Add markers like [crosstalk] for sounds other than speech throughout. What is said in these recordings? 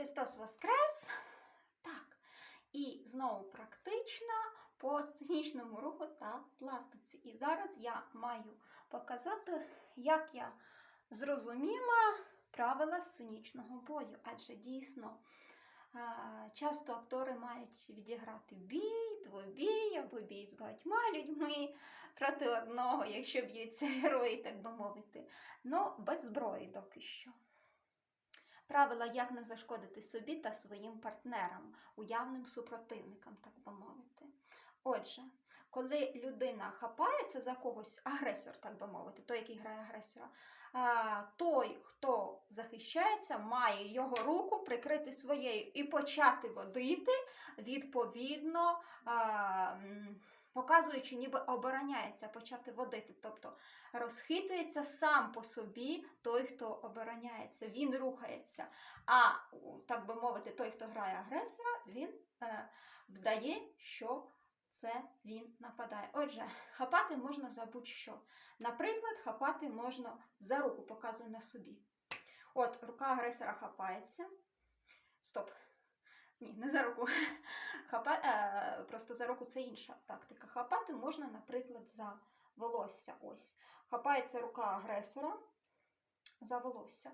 Христос Воскрес! Так. І знову практична по сценічному руху та пластиці. І зараз я маю показати, як я зрозуміла правила сценічного бою. Адже дійсно е, часто актори мають відіграти бій, двобій або бій з багатьма людьми проти одного, якщо б'ються герої, так би мовити. Ну, без зброї доки що. Правила, як не зашкодити собі та своїм партнерам, уявним супротивникам, так би мовити. Отже, коли людина хапається за когось, агресор, так би мовити, той, який грає агресора, той, хто захищається, має його руку прикрити своєю і почати водити відповідно. Показуючи, ніби обороняється почати водити, тобто розхитується сам по собі той, хто обороняється, він рухається. А так би мовити, той, хто грає агресора, він е, вдає, що це він нападає. Отже, хапати можна за будь-що. Наприклад, хапати можна за руку, показую на собі. От, рука агресора хапається. Стоп. Ні, не за руку. [laughs] Хапа... Е, просто за руку це інша тактика. Хапати можна, наприклад, за волосся. Ось. Хапається рука агресора за волосся.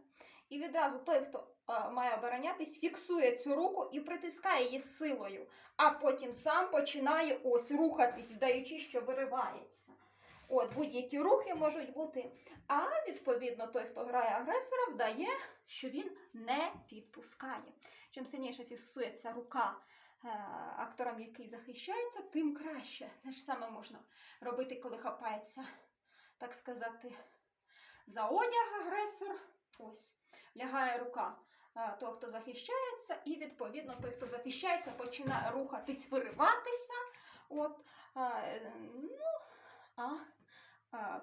І відразу той, хто е, має оборонятись, фіксує цю руку і притискає її силою, а потім сам починає ось рухатись, вдаючи, що виривається. От, будь-які рухи можуть бути. А відповідно, той, хто грає агресора, вдає, що він не відпускає. Чим сильніше фіксується рука е, актором, який захищається, тим краще. Те ж саме можна робити, коли хапається, так сказати, за одяг агресор. Ось, лягає рука е, того, хто захищається, і відповідно той, хто захищається, починає рухатись, вириватися. От, е, ну, а,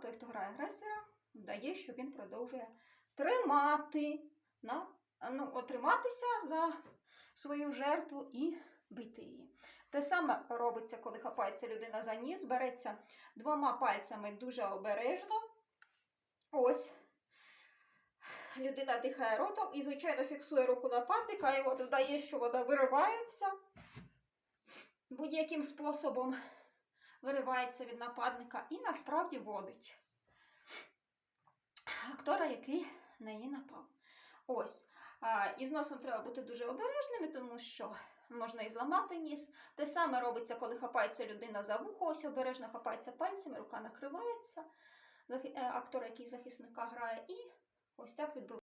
той, хто грає агресора, вдає, що він продовжує тримати, на, ну, отриматися за свою жертву і бити її. Те саме робиться, коли хапається людина за ніс, береться двома пальцями дуже обережно. Ось. Людина дихає ротом і, звичайно, фіксує руку нападника, і от вдає, що вона виривається будь-яким способом виривається від нападника і насправді водить актора, який на її напав. Ось. І з носом треба бути дуже обережними, тому що можна і зламати ніс. Те саме робиться, коли хапається людина за вухо, ось обережно хапається пальцями, рука накривається. Е, Актор, який захисника грає, і ось так відбувається.